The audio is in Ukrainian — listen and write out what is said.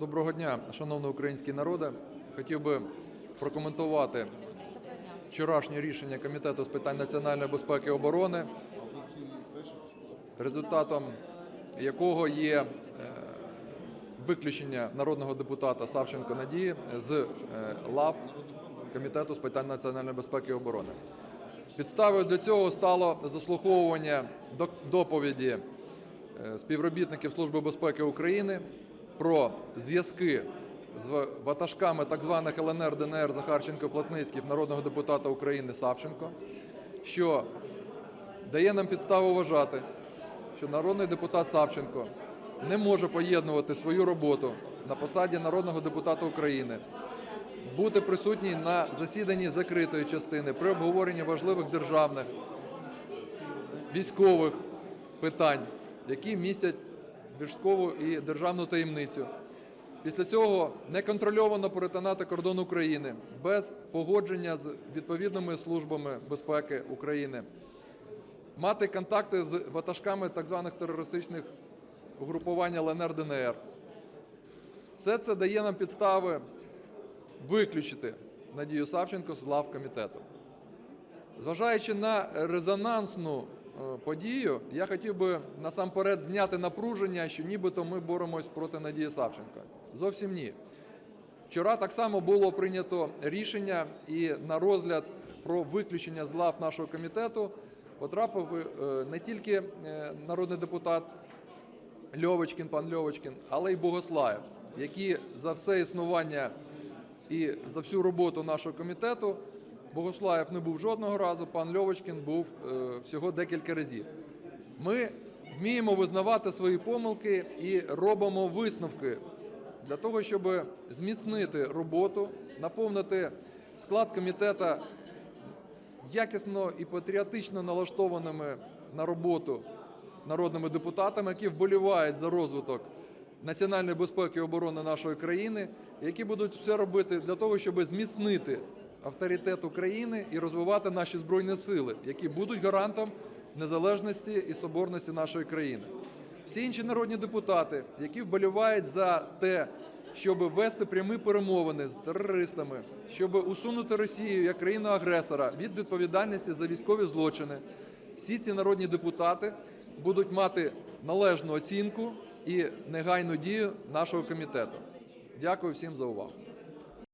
Доброго дня, шановний український народе. Хотів би прокоментувати вчорашнє рішення Комітету з питань національної безпеки і оборони, результатом якого є е, виключення народного депутата Савченко Надії з е, лав Комітету з питань національної безпеки і оборони. Підставою для цього стало заслуховування доповіді е, співробітників Служби безпеки України про зв'язки з ватажками так званих ЛНР, ДНР Захарченко Плотницьких народного депутата України Савченко, що дає нам підставу вважати, що народний депутат Савченко не може поєднувати свою роботу на посаді народного депутата України, бути присутній на засіданні закритої частини при обговоренні важливих державних військових питань, які містять військову і державну таємницю. Після цього неконтрольовано перетинати кордон України без погодження з відповідними службами безпеки України, мати контакти з ватажками так званих терористичних угрупувань ЛНР ДНР. Все це дає нам підстави виключити Надію Савченко з лав комітету. Зважаючи на резонансну подію, я хотів би насамперед зняти напруження, що нібито ми боремось проти Надії Савченко. Зовсім ні. Вчора так само було прийнято рішення і на розгляд про виключення з лав нашого комітету потрапив е, не тільки е, народний депутат Льовочкін, пан Льовочкін, але й Богослаєв, які за все існування і за всю роботу нашого комітету Богослаєв не був жодного разу, пан Льовочкін був е, всього декілька разів. Ми вміємо визнавати свої помилки і робимо висновки для того, щоб зміцнити роботу, наповнити склад комітету якісно і патріотично налаштованими на роботу народними депутатами, які вболівають за розвиток національної безпеки і оборони нашої країни, які будуть все робити для того, щоб зміцнити авторитет України і розвивати наші збройні сили, які будуть гарантом незалежності і соборності нашої країни. Всі інші народні депутати, які вболівають за те, щоб вести прямі перемовини з терористами, щоб усунути Росію як країну-агресора від відповідальності за військові злочини, всі ці народні депутати будуть мати належну оцінку і негайну дію нашого комітету. Дякую всім за увагу.